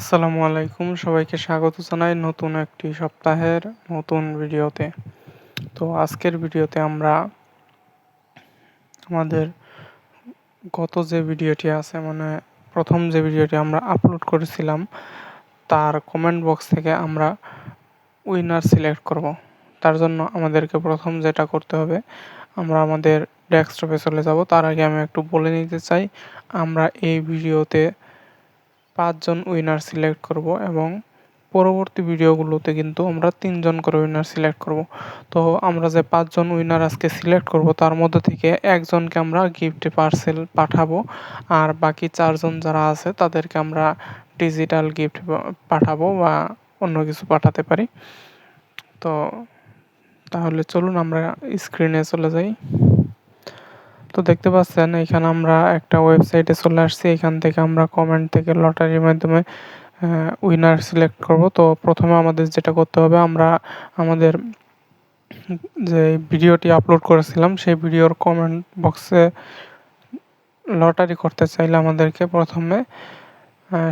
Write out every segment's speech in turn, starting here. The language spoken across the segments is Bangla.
আসসালামু আলাইকুম, সবাইকে স্বাগত জানাই নতুন একটি সপ্তাহের নতুন ভিডিওতে। তো আজকের ভিডিওতে আমরা আমাদের গত যে ভিডিওটি আছে মানে প্রথম যে ভিডিওটি আমরা আপলোড করেছিলাম, তার কমেন্ট বক্স থেকে আমরা উইনার সিলেক্ট করব। তার জন্য আমাদেরকে প্রথম যেটা করতে হবে, আমরা আমাদের ডেস্কটপে চলে যাব। তার আগে আমি একটু বলে নিতে চাই, আমরা এই ভিডিওতে পাঁচজন উইনার সিলেক্ট করব এবং পরবর্তী ভিডিওগুলোতে কিন্তু আমরা তিনজন করে উইনার সিলেক্ট করব। তো আমরা যে পাঁচজন উইনার আজকে সিলেক্ট করব, তার মধ্যে থেকে একজনকে আমরা গিফট পার্সেল পাঠাবো আর বাকি চারজন যারা আছে, তাদেরকে আমরা ডিজিটাল গিফট পাঠাবো বা অন্য কিছু পাঠাতে পারি। তো তাহলে চলুন আমরা স্ক্রিনে চলে যাই। তো দেখতে পাচ্ছেন, এখানে আমরা একটা ওয়েবসাইটে চলে আসছি। এখান থেকে আমরা কমেন্ট থেকে লটারির মাধ্যমে উইনার সিলেক্ট করব। তো প্রথমে আমাদের যেটা করতে হবে, আমরা আমাদের যে ভিডিওটি আপলোড করেছিলাম, সেই ভিডিওর কমেন্ট বক্সে লটারি করতে চাইলে আমাদেরকে প্রথমে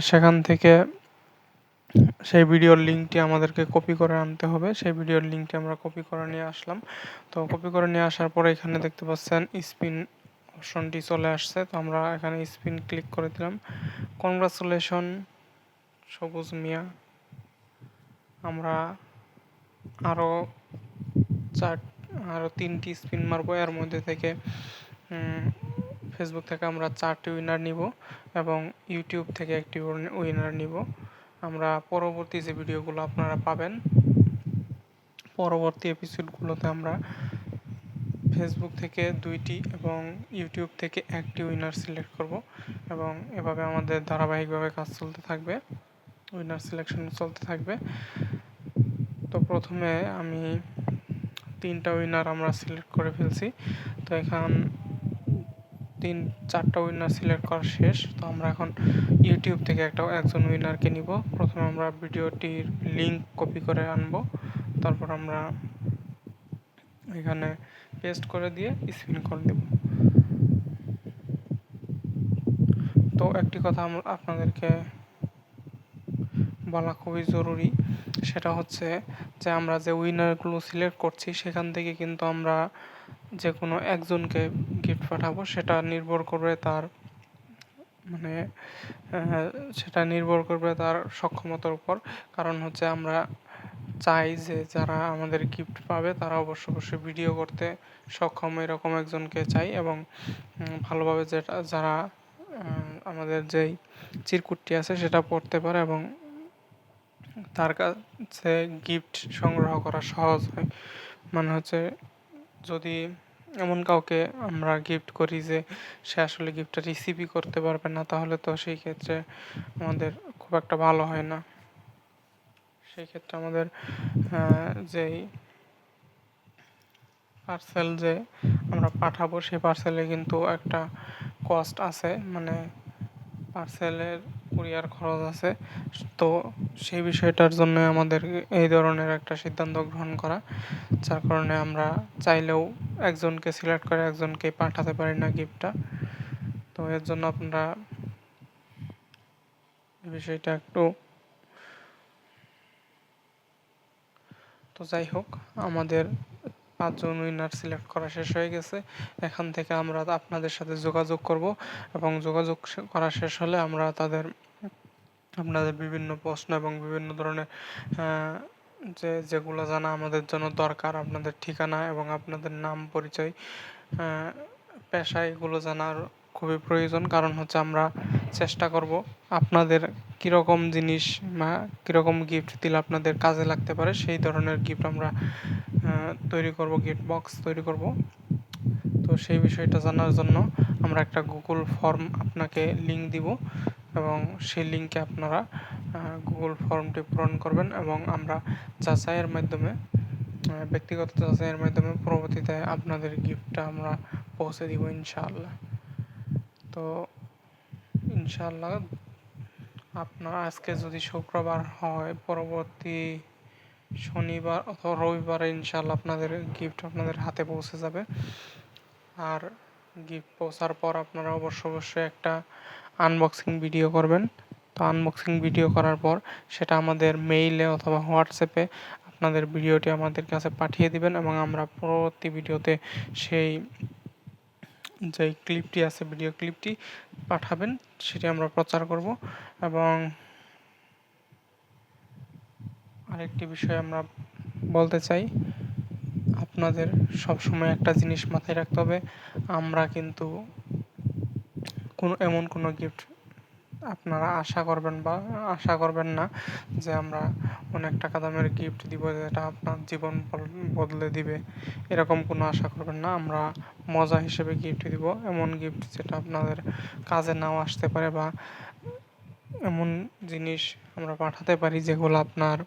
সেখান থেকে সেই ভিডিওর লিঙ্কটি আমাদেরকে কপি করে আনতে হবে। সেই ভিডিওর লিঙ্কটি আমরা কপি করে নিয়ে আসলাম। তো কপি করে নিয়ে আসার পরে এখানে দেখতে পাচ্ছেন স্পিন অপশনটি চলে আসছে। তো আমরা এখানে স্পিন ক্লিক করে দিলাম। কনগ্রাচুলেশন সবুজ মিয়া। আমরা আরও চার আরও তিনটি স্পিন মারবো। এর মধ্যে থেকে ফেসবুক থেকে আমরা চারটি উইনার নিব এবং ইউটিউব থেকে একটি উইনার নিব। আমরা পরবর্তী যে ভিডিওগুলো আপনারা পাবেন, পরবর্তী এপিসোডগুলোতে আমরা ফেসবুক থেকে দুইটি এবং ইউটিউব থেকে একটি উইনার সিলেক্ট করব এবং এভাবে আমাদের ধারাবাহিকভাবে কাজ চলতে থাকবে উইনার সিলেকশন চলতে থাকবে। তো প্রথমে আমি তিনটা উইনার আমরা সিলেক্ট করে ফেলছি। তো এখন তিন, চারটা উইনার সিলেক্ট করা শেষ। তো আমরা এখন ইউটিউব থেকে একটা, একজন উইনারকে নিব। প্রথমে আমরা ভিডিওটির লিঙ্ক কপি করে আনব। তারপর আমরা এখানে পেস্ট করে দিয়ে স্পিন করে দেব। তো একটি কথা আপনাদেরকে বলা খুবই জরুরি, সেটা হচ্ছে যে আমরা যে উইনারগুলো সিলেক্ট করছি, সেখান থেকে কিন্তু আমরা যে কোনো একজনকে গিফট পাঠাবো, সেটা নির্ভর করবে তার মানে সেটা নির্ভর করবে তার সক্ষমতার উপর। কারণ হচ্ছে আমরা চাই যে যারা আমাদের গিফট পাবে, তারা অবশ্য অবশ্যই ভিডিও করতে সক্ষম এরকম একজনকে চাই এবং ভালোভাবে যেটা, যারা আমাদের যেই চিরকুটটি আছে সেটা পড়তে পারে এবং তার কাছে গিফট সংগ্রহ করা সহজ হয়। মানে হচ্ছে যদি এমন কাউকে আমরা গিফট করি যে সে আসলে গিফটটা রিসিভই করতে পারবে না, তাহলে তো সেই ক্ষেত্রে আমাদের খুব একটা ভালো হয় না। সেই ক্ষেত্রে আমাদের যেই পার্সেল যে আমরা পাঠাবো, সেই পার্সেলে কিন্তু একটা কস্ট আছে। মানে পার্সেলের কুরিয়ার খরচ আছে। তো সেই বিষয়টার জন্য আমাদের এই ধরনের একটা সিদ্ধান্ত গ্রহণ করা, যার কারণে আমরা চাইলেও একজনকে সিলেক্ট করে একজনকে পাঠাতে পারি না গিফটটা তো এর জন্য আপনারা বিষয়টা একটু তো যাই হোক, আমাদের পাঁচজন উইনার সিলেক্ট করা শেষ হয়ে গেছে। এখান থেকে আমরা আপনাদের সাথে যোগাযোগ করব এবং যোগাযোগ করা শেষ হলে আমরা তাদের, আপনাদের বিভিন্ন প্রশ্ন এবং বিভিন্ন ধরনের যে, যেগুলো জানা আমাদের জন্য দরকার, আপনাদের ঠিকানা এবং আপনাদের নাম, পরিচয় পেশা এগুলো জানার খুবই প্রয়োজন। কারণ হচ্ছে আমরা চেষ্টা করব আপনাদের কীরকম জিনিস বা কীরকম গিফট দিলে আপনাদের কাজে লাগতে পারে, সেই ধরনের গিফট আমরা তৈরি করব গিফট বক্স তৈরি করব। তো সেই বিষয়টা জানার জন্য আমরা একটা গুগল ফর্ম আপনাকে লিঙ্ক দিব এবং সেই লিঙ্কে আপনারা গুগল ফর্মটি পূরণ করবেন এবং আমরা যাচাইয়ের মাধ্যমে ব্যক্তিগত যাচাইয়ের মাধ্যমে পরবর্তীতে আপনাদের গিফটটা আমরা পৌঁছে দিব ইনশাআল্লাহ। তো ইনশাল্লাহ আপনার আজকে যদি শুক্রবার হয়, পরবর্তী শনিবার অথবা রবিবারে ইনশাল্লাহ আপনাদের গিফট আপনাদের হাতে পৌঁছে যাবে। আর গিফট পৌঁছার পর আপনারা অবশ্য অবশ্যই একটা আনবক্সিং ভিডিও করবেন। তো আনবক্সিং ভিডিও করার পর সেটা আমাদের মেইলে অথবা হোয়াটসঅ্যাপে আপনাদের ভিডিওটি আমাদের কাছে পাঠিয়ে দিবেন এবং আমরা পরবর্তী ভিডিওতে সেই যেই ক্লিপটি আছে ভিডিও ক্লিপটি পাঠাবেন, সেটি আমরা প্রচার করব এবং আরেকটি বিষয় আমরা বলতে চাই, আপনাদের সবসময় একটা জিনিস মাথায় রাখতে হবে, আমরা কিন্তু কোনো, এমন কোনো গিফট আপনারা আশা করবেন বা আশা করবেন না যে আমরা অনেক টাকা দামের গিফট দিব যেটা আপনার জীবন বদলে দিবে। এরকম কোনো আশা করবেন না। আমরা মজা হিসেবে গিফট দিব। এমন গিফট যেটা আপনাদের কাজে নাও আসতে পারে বা এমন জিনিস আমরা পাঠাতে পারি যেগুলো আপনার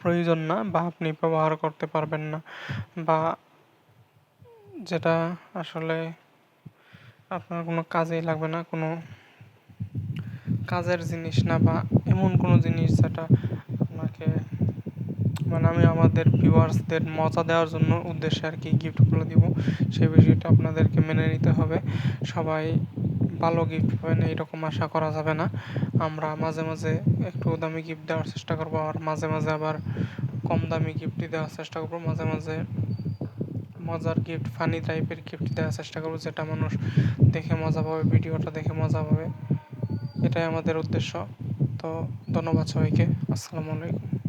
প্রয়োজন না বা আপনি ব্যবহার করতে পারবেন না বা যেটা আসলে আপনার কোনো কাজেই লাগবে না কোনো কাজের জিনিস না বা এমন কোনো জিনিস যেটা আপনাকে মানে আমি আমাদের ভিউয়ার্সদের মজা দেওয়ার জন্য উদ্দেশ্যে আর কি গিফটগুলো দিব, সেই বিষয়টা আপনাদেরকে মেনে নিতে হবে। সবাই ভালো গিফট পাবেন, এইরকম আশা করা যাবে না। আমরা মাঝে মাঝে একটু দামি গিফট দেওয়ার চেষ্টা করব, আর মাঝে মাঝে আবার কম দামি গিফট দেওয়ার চেষ্টা করব। মাঝে মাঝে মজার গিফট ফানি টাইপের গিফট দেওয়ার চেষ্টা করব, যেটা মানুষ দেখে মজা পাবে, ভিডিওটা দেখে মজা পাবে। এটাই আমাদের উদ্দেশ্য। তো ধন্যবাদ সবাইকে। আসসালামু আলাইকুম।